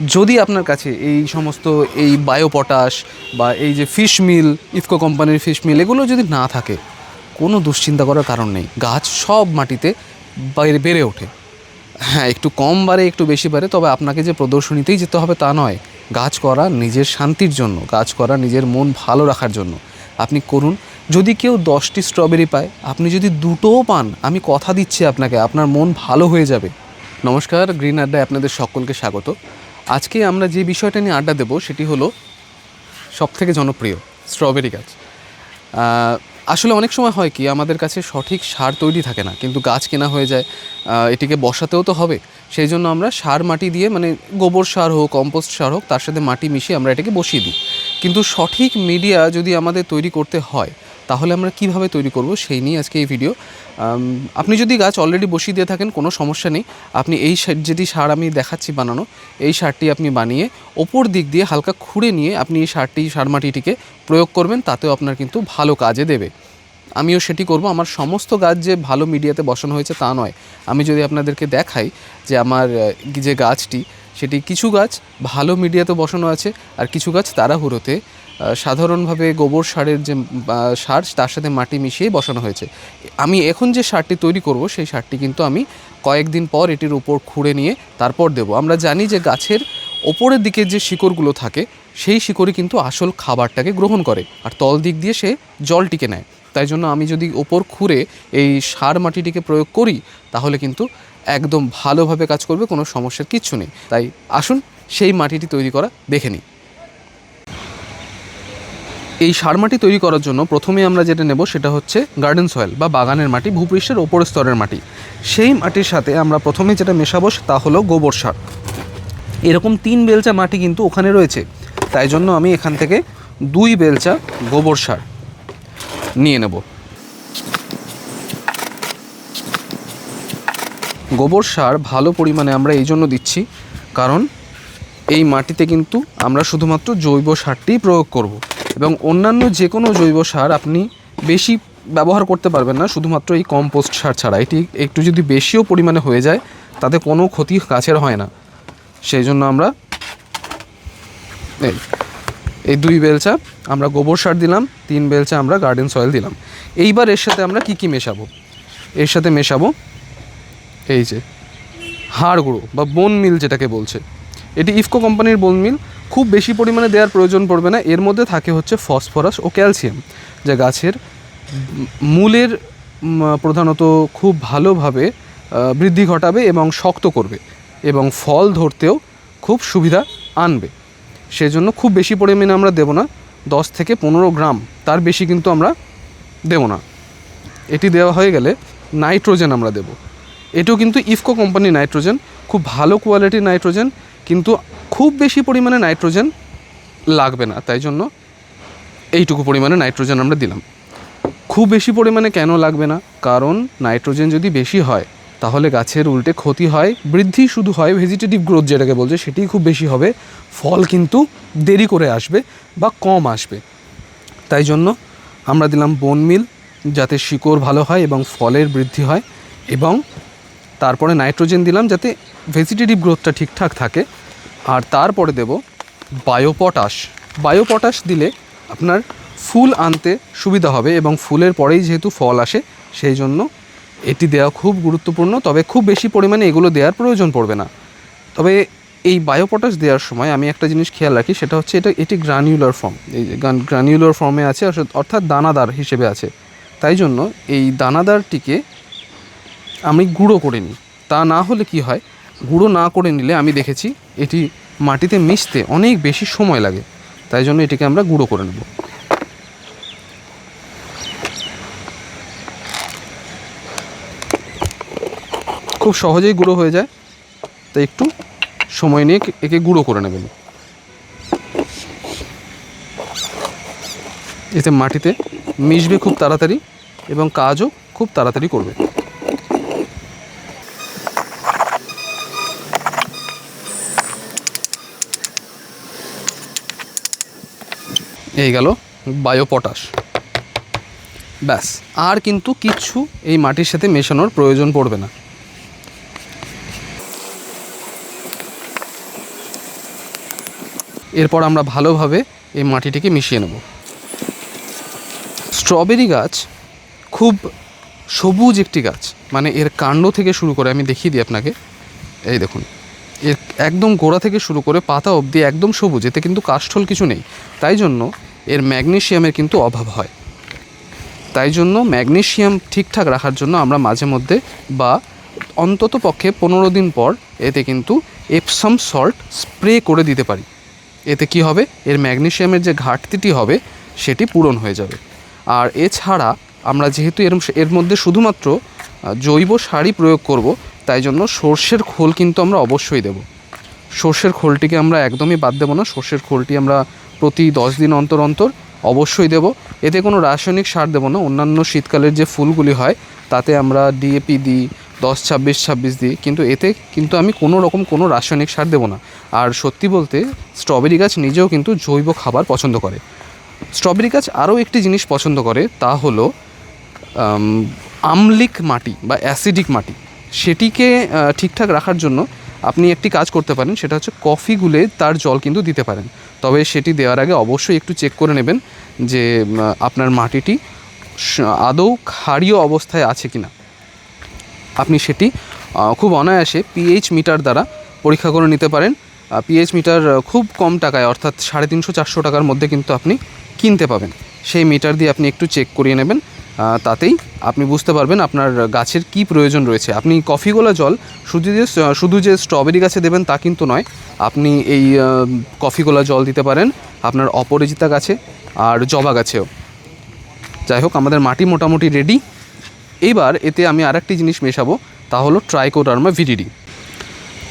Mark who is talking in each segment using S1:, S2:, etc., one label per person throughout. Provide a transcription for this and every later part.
S1: যদি আপনার কাছে এই সমস্ত এই বায়ো পটাশ বা এই যে ফিশ মিল ইফকো কোম্পানির ফিশ মিল এগুলো যদি না থাকে, কোনো দুশ্চিন্তা করার কারণ নেই। গাছ সব মাটিতে বাইরে বেড়ে ওঠে। হ্যাঁ একটু কম বাড়ে, একটু বেশি বাড়ে, তবে আপনাকে যে প্রদর্শনীতেই যেতে হবে তা নয়। গাছ করা নিজের শান্তির জন্য, গাছ করা নিজের মন ভালো রাখার জন্য। আপনি করুন, যদি কেউ দশটি স্ট্রবেরি পায়, আপনি যদি দুটোও পান, আমি কথা দিচ্ছি আপনাকে, আপনার মন ভালো হয়ে যাবে। নমস্কার গ্রিন আড্ডায় আপনাদের সকলকে স্বাগত। আজকে আমরা যে বিষয়টা নিয়ে আড্ডা দেবো সেটি হলো সবথেকে জনপ্রিয় স্ট্রবেরি গাছ। আসলে অনেক সময় হয় কি, আমাদের কাছে সঠিক সার তৈরি থাকে না, কিন্তু গাছ কেনা হয়ে যায় এটিকে বসাতেও তো হবে। সেই জন্য আমরা সার মাটি দিয়ে মানে গোবর সার হোক কম্পোস্ট সার হোক, তার সাথে মাটি মিশিয়ে আমরা এটাকে বসিয়ে দিই। কিন্তু সঠিক মিডিয়া যদি আমাদের তৈরি করতে হয় তাহলে আমরা কীভাবে তৈরি করব সেই নিয়ে আজকে এই ভিডিও আপনি যদি গাছ অলরেডি বসিয়ে দিয়ে থাকেন, কোনো সমস্যা নেই। আপনি এই যেটি সার আমি দেখাচ্ছি বানানো, এই সারটি আপনি বানিয়ে ওপর দিক দিয়ে হালকা খুঁড়ে নিয়ে আপনি এই সারটি, সার মাটিটিকে প্রয়োগ করবেন, তাতেও আপনার কিন্তু ভালো কাজে দেবে। আমিও সেটি করব। আমার সমস্ত গাছ যে ভালো মিডিয়াতে বসানো হয়েছে তা নয়। আমি যদি আপনাদেরকে দেখাই যে আমার যে গাছটি সেটি কিছু গাছ ভালো মিডিয়াতে বসানো আছে আর কিছু গাছ তাড়াহুড়োতে সাধারণভাবে গোবর সারের যে সার তার সাথে মাটি মিশিয়ে বসানো হয়েছে। আমি এখন যে সারটি তৈরি করব সেই সারটি কিন্তু আমি কয়েকদিন পর এটির উপর খুঁড়ে নিয়ে তারপর দেব। আমরা জানি যে গাছের ওপরের দিকে যে শিকড়গুলো থাকে, সেই শিকড়ই কিন্তু আসল খাবারটাকে গ্রহণ করে আর তল দিক দিয়ে সে জলটিকে নেয়। তাই জন্য আমি যদি ওপর খুঁড়ে এই সার মাটিটিকে প্রয়োগ করি, তাহলে কিন্তু একদম ভালোভাবে কাজ করবে, কোনো সমস্যার কিচ্ছু নেই। তাই আসুন, সেই মাটিটি তৈরি করা দেখে নিই। এই সার মাটি তৈরি করার জন্য প্রথমে আমরা যেটা নেব সেটা হচ্ছে গার্ডেন সয়েল বা বাগানের মাটি, ভূপৃষ্ঠের ওপরের স্তরের মাটি। সেই মাটির সাথে আমরা প্রথমে যেটা মেশাবো তা হলো গোবর সার। এরকম তিন বেলচা মাটি কিন্তু ওখানে রয়েছে। তাই জন্য আমি এখান থেকে দুই বেলচা গোবর সার নিয়ে নেব। গোবর সার ভালো পরিমাণে আমরা এই জন্য দিচ্ছি। কারণ এই মাটিতে কিন্তু আমরা শুধুমাত্র জৈব সারটিই প্রয়োগ করব। এবং অন্যান্য যে কোনো জৈব সার আপনি বেশি ব্যবহার করতে পারবেন না, শুধুমাত্র এই কম্পোস্ট সার ছাড়া। এটি একটু যদি বেশিও পরিমাণে হয়ে যায়, তাতে কোনো ক্ষতি গাছের হয় না। সেই জন্য আমরা এই এই দুই বেলচা আমরা গোবর সার দিলাম, তিন বেলচা আমরা গার্ডেন সয়েল দিলাম। এইবার এর সাথে আমরা কি কি মেশাবো? এর সাথে মেশাবো এই যে, হাড় গুঁড়ো বা বোন মিল যেটাকে বলছে, এটি ইফকো কোম্পানির বোন মিল খুব বেশি পরিমাণে দেওয়ার প্রয়োজন পড়বে না। এর মধ্যে থাকে হচ্ছে ফসফরাস ও ক্যালসিয়াম যা গাছের মূলের প্রধানত খুব ভালোভাবে বৃদ্ধি ঘটাবে এবং শক্ত করবে এবং ফল ধরতেও খুব সুবিধা আনবে। সেজন্য খুব বেশি পরিমাণে আমরা দেবো না, দশ থেকে পনেরো গ্রাম, তার বেশি কিন্তু আমরা দেবো না। এটি দেওয়া হয়ে গেলে নাইট্রোজেন আমরা দেব। এটিও কিন্তু ইফকো কোম্পানির নাইট্রোজেন, খুব ভালো কোয়ালিটির নাইট্রোজেন, কিন্তু খুব বেশি পরিমাণে নাইট্রোজেন লাগবে না, তাই জন্য এইটুকু পরিমাণে নাইট্রোজেন আমরা দিলাম। খুব বেশি পরিমাণে কেন লাগবে না? কারণ নাইট্রোজেন যদি বেশি হয়, তাহলে গাছের উল্টে ক্ষতি হয়, বৃদ্ধি শুধু হয় ভেজিটেটিভ গ্রোথ যেটাকে বলছে সেটি খুব বেশি হবে, ফল কিন্তু দেরি করে আসবে বা কম আসবে। তাই জন্য আমরা দিলাম বোন মিল যাতে শিকড় ভালো হয় এবং ফলের বৃদ্ধি হয় এবং তারপরে নাইট্রোজেন দিলাম যাতে ভেজিটেটিভ গ্রোথটা ঠিকঠাক থাকে। আর তারপরে দেব বায়োপটাশ বায়োপটাশ দিলে আপনার ফুল আনতে সুবিধা হবে এবং ফুলের পরেই যেহেতু ফল আসে, সেই জন্য এটি দেওয়া খুব গুরুত্বপূর্ণ। তবে খুব বেশি পরিমাণে এগুলো দেওয়ার প্রয়োজন পড়বে না। তবে এই বায়োপটাশ দেওয়ার সময় আমি একটা জিনিস খেয়াল রাখি, সেটা হচ্ছে এটা, এটি গ্রানিউলার ফর্ম এই গ্রানিউলার ফর্মে আছে, অর্থাৎ দানাদার হিসেবে আছে। তাই জন্য এই দানাদারটিকে আমি গুঁড়ো করে নিই। তা না হলে কি হয়? গুঁড়ো না করে নিলে আমি দেখেছি এটি মাটিতে মিশতে অনেক বেশি সময় লাগে। তাই জন্য এটিকে আমরা গুঁড়ো করে নেব। খুব সহজেই গুঁড়ো হয়ে যায়। তাই একটু সময় নিয়ে একে গুঁড়ো করে নেবেন। এতে মাটিতে মিশবে খুব তাড়াতাড়ি এবং কাজও খুব তাড়াতাড়ি করবে। এই গেল বায়ো পটাশ ব্যাস, আর কিন্তু কিচ্ছু এই মাটির সাথে মেশানোর প্রয়োজন পড়বে না। এরপর আমরা ভালোভাবে এই মাটিটিকে মিশিয়ে নেব। স্ট্রবেরি গাছ খুব সবুজ একটি গাছ মানে এর কাণ্ড থেকে শুরু করে, আমি দেখিয়ে দিই আপনাকে। এই দেখুন, এর একদম গোড়া থেকে শুরু করে পাতা অবধি একদম সবুজ, এতে কিন্তু কাষ্ঠল কিছু নেই। তাই জন্য এর ম্যাগনেশিয়ামের কিন্তু অভাব হয়। তাই জন্য ম্যাগনেশিয়াম ঠিকঠাক রাখার জন্য আমরা মাঝে মধ্যে বা অন্তত পক্ষে পনেরো দিন পর এতে কিন্তু এপসাম সল্ট স্প্রে করে দিতে পারি। এতে কি হবে? এর ম্যাগনেশিয়ামের যে ঘাটতিটি হবে, সেটি পূরণ হয়ে যাবে। আর এছাড়া আমরা যেহেতু এর এর মধ্যে শুধুমাত্র জৈব সারই প্রয়োগ করব, তাই জন্য সর্ষের খোল কিন্তু আমরা অবশ্যই দেব। সর্ষের খোলটিকে আমরা একদমই বাদ দেবো না, সর্ষের খোলটি আমরা প্রতি দশ দিন অন্তর অন্তর অবশ্যই দেব। এতে কোনো রাসায়নিক সার দেবো না। অন্যান্য শীতকালের যে ফুলগুলি হয় তাতে আমরা ডিএপি দিই দশ ছাব্বিশ ছাব্বিশ দিই। কিন্তু এতে কিন্তু আমি কোনো রকম কোনো রাসায়নিক সার দেবো না। আর সত্যি বলতে স্ট্রবেরি গাছ নিজেও কিন্তু জৈব খাবার পছন্দ করে। স্ট্রবেরি গাছ আরও একটি জিনিস পছন্দ করে তা হলো আম, আম্লিক মাটি বা অ্যাসিডিক মাটি। সেটিকে ঠিকঠাক রাখার জন্য আপনি একটি কাজ করতে পারেন, সেটা হচ্ছে কফি গুলে তার জল কিন্তু দিতে পারেন। তবে সেটি দেওয়ার আগে অবশ্যই একটু চেক করে নেবেন যে আপনার মাটিটি আদৌ ক্ষারীয় অবস্থায় আছে কিনা। আপনি সেটি খুব অনায়াসে পিএইচ মিটার দ্বারা পরীক্ষা করে নিতে পারেন। পিএইচ মিটার খুব কম টাকায়, অর্থাৎ সাড়ে তিনশো চারশো টাকার মধ্যে কিন্তু আপনি কিনতে পাবেন। সেই মিটার দিয়ে আপনি একটু চেক করিয়ে নেবেন। তাতেই আপনি বুঝতে পারবেন আপনার গাছের কি প্রয়োজন রয়েছে। আপনি কফি গোলা জল, শুধু যে শুধু যে স্ট্রবেরি গাছে দেবেন তা কিন্তু নয়, আপনি এই কফি গোলা জল দিতে পারেন আপনার অপরাজিতা গাছে আর জবা গাছেও। যাই হোক, আমাদের মাটি মোটামুটি রেডি এইবার এতে আমি আরেকটি জিনিস মেশাবো, তা হলো ট্রাইকোডার্মা ভিডিডি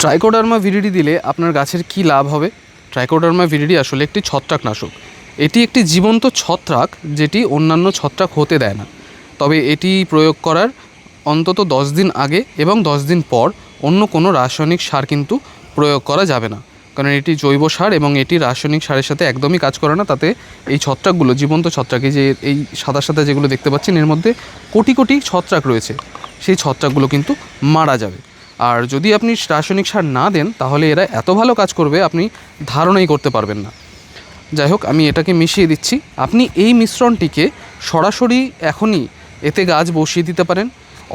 S1: ট্রাইকোডার্মা ভিডিডি দিলে আপনার গাছের কি লাভ হবে? ট্রাইকোডার্মা ভিডিডি আসলে একটি ছত্রাকনাশক। এটি একটি জীবন্ত ছত্রাক যেটি অন্যান্য ছত্রাক হতে দেয় না। তবে এটি প্রয়োগ করার অন্তত দশ দিন আগে এবং দশ দিন পর অন্য কোনো রাসায়নিক সার কিন্তু প্রয়োগ করা যাবে না। কারণ এটি জৈব সার এবং এটি রাসায়নিক সারের সাথে একদমই কাজ করে না। তাতে এই ছত্রাকগুলো, জীবন্ত ছত্রাকে যে এই সাদা সাদা যেগুলো দেখতে পাচ্ছেন, এর মধ্যে কোটি কোটি ছত্রাক রয়েছে। সেই ছত্রাকগুলো কিন্তু মারা যাবে। আর যদি আপনি রাসায়নিক সার না দেন, তাহলে এরা এত ভালো কাজ করবে, আপনি ধারণাই করতে পারবেন না। যাই হোক আমি এটাকে মিশিয়ে দিচ্ছি। আপনি এই মিশ্রণটিকে সরাসরি এখনই এতে গাছ বসিয়ে দিতে পারেন।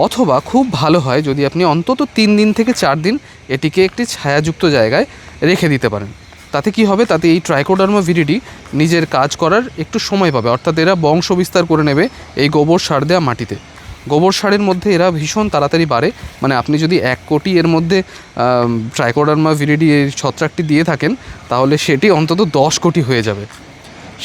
S1: অথবা খুব ভালো হয় যদি আপনি অন্তত তিন দিন থেকে চার দিন এটিকে একটি ছায়াযুক্ত জায়গায় রেখে দিতে পারেন। তাতে কি হবে? তাতে এই ট্রাইকোডার্মা ভিডিডি নিজের কাজ করার একটু সময় পাবে। অর্থাৎ এরা বংশ বিস্তার করে নেবে এই গোবর সার দেওয়া মাটিতে। গোবর সারের মধ্যে এরা ভীষণ তাড়াতাড়ি বাড়ে। মানে আপনি যদি এক কোটি এর মধ্যে ট্রাইকোডার্মা ভিরিডি এই ছত্রাকটি দিয়ে থাকেন, তাহলে সেটি অন্তত দশ কোটি হয়ে যাবে।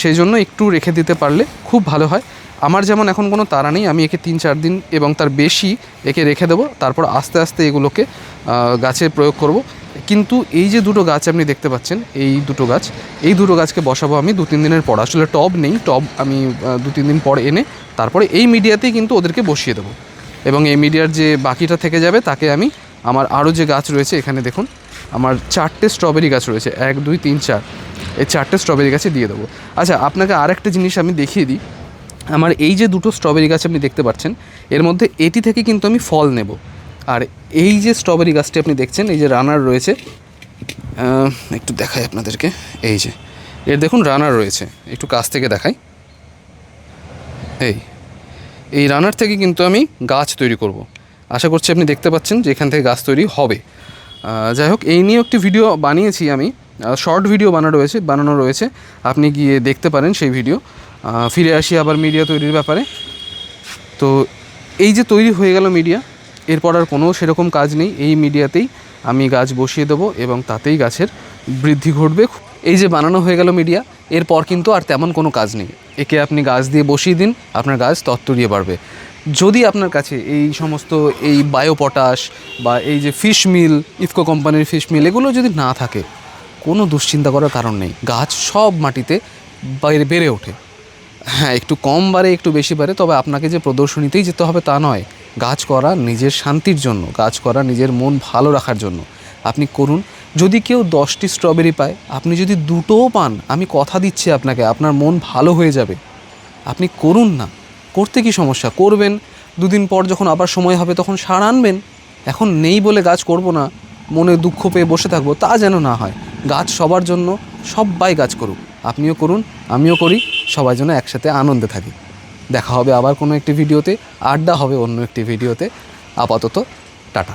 S1: সেই জন্য একটু রেখে দিতে পারলে খুব ভালো হয়। আমার যেমন এখন কোনো তারা নেই, আমি একে তিন চার দিন এবং তার বেশি একে রেখে দেবো। তারপর আস্তে আস্তে এগুলোকে গাছে প্রয়োগ করব। কিন্তু এই যে দুটো গাছ আপনি দেখতে পাচ্ছেন, এই দুটো গাছ, এই দুটো গাছকে বসাবো আমি দু তিন দিনের পর। আসলে টব নেই, টব আমি দু তিন দিন পর এনে তারপরে এই মিডিয়াতেই কিন্তু ওদেরকে বসিয়ে দেবো। এবং এই মিডিয়ার যে বাকিটা থেকে যাবে, তাকে আমি আমার আরও যে গাছ রয়েছে, এখানে দেখুন, আমার চারটে স্ট্রবেরি গাছ রয়েছে, এক, দুই, তিন, চার, এই চারটে স্ট্রবেরি গাছে দিয়ে দেবো। আচ্ছা আপনাকে আরেকটা জিনিস আমি দেখিয়ে দিই, আমার এই যে দুটো স্ট্রবেরি গাছ আপনি দেখতে পাচ্ছেন, এর মধ্যে এটি থেকে কিন্তু আমি ফল নেব। আর এই যে স্ট্রবেরি গাছটি আপনি দেখছেন, এই যে রানার রয়েছে একটু দেখাই আপনাদেরকে, এই যে এর দেখুন রানার রয়েছে, একটু কাছ থেকে দেখাই, এই এই রানার থেকে কিন্তু আমি গাছ তৈরি করব। আশা করছি আপনি দেখতে পাচ্ছেন যে এখান থেকে গাছ তৈরি হবে। যাই হোক, এই নিয়ে একটি ভিডিও বানিয়েছি আমি শর্ট ভিডিও বানানো রয়েছে বানানো রয়েছে, আপনি গিয়ে দেখতে পারেন সেই ভিডিও ফিরে আসি আবার মিডিয়া তৈরির ব্যাপারে। তো এই যে তৈরি হয়ে গেল মিডিয়া এরপর আর কোনো সেরকম কাজ নেই। এই মিডিয়াতেই আমি গাছ বসিয়ে দেবো এবং তাতেই গাছের বৃদ্ধি ঘটবে। এই যে বানানো হয়ে গেল মিডিয়া, এরপর কিন্তু আর তেমন কোনো কাজ নেই। একে আপনি গাছ দিয়ে বসিয়ে দিন, আপনার গাছ তত্তরিয়ে বাড়বে। যদি আপনার কাছে এই সমস্ত এই বায়ো পটাশ বা এই যে ফিশ মিল ইফকো কোম্পানির ফিশ মিল এগুলো যদি না থাকে, কোনো দুশ্চিন্তা করার কারণ নেই। গাছ সব মাটিতে বাইরে বেড়ে ওঠে। হ্যাঁ একটু কম বাড়ে, একটু বেশি বাড়ে, তবে আপনাকে যে প্রদর্শনীতেই যেতে হবে তা নয়। গাছ করা নিজের শান্তির জন্য, গাছ করা নিজের মন ভালো রাখার জন্য। আপনি করুন, যদি কেউ দশটি স্ট্রবেরি পায়, আপনি যদি দুটোও পান, আমি কথা দিচ্ছি আপনাকে, আপনার মন ভালো হয়ে যাবে। আপনি করুন না, করতে কি সমস্যা? করবেন, দুদিন পর যখন আবার সময় হবে তখন সার আনবেন। এখন নেই বলে গাছ করব না, মনে দুঃখ পেয়ে বসে থাকব, তা যেন না হয়। গাছ সবার জন্য সবাই গাছ করুক, আপনিও করুন, আমিও করি, সবাই যেন একসাথে আনন্দে থাকি। দেখা হবে আবার কোনো একটি ভিডিওতে আড্ডা হবে অন্য একটি ভিডিওতে। আপাতত টাটা।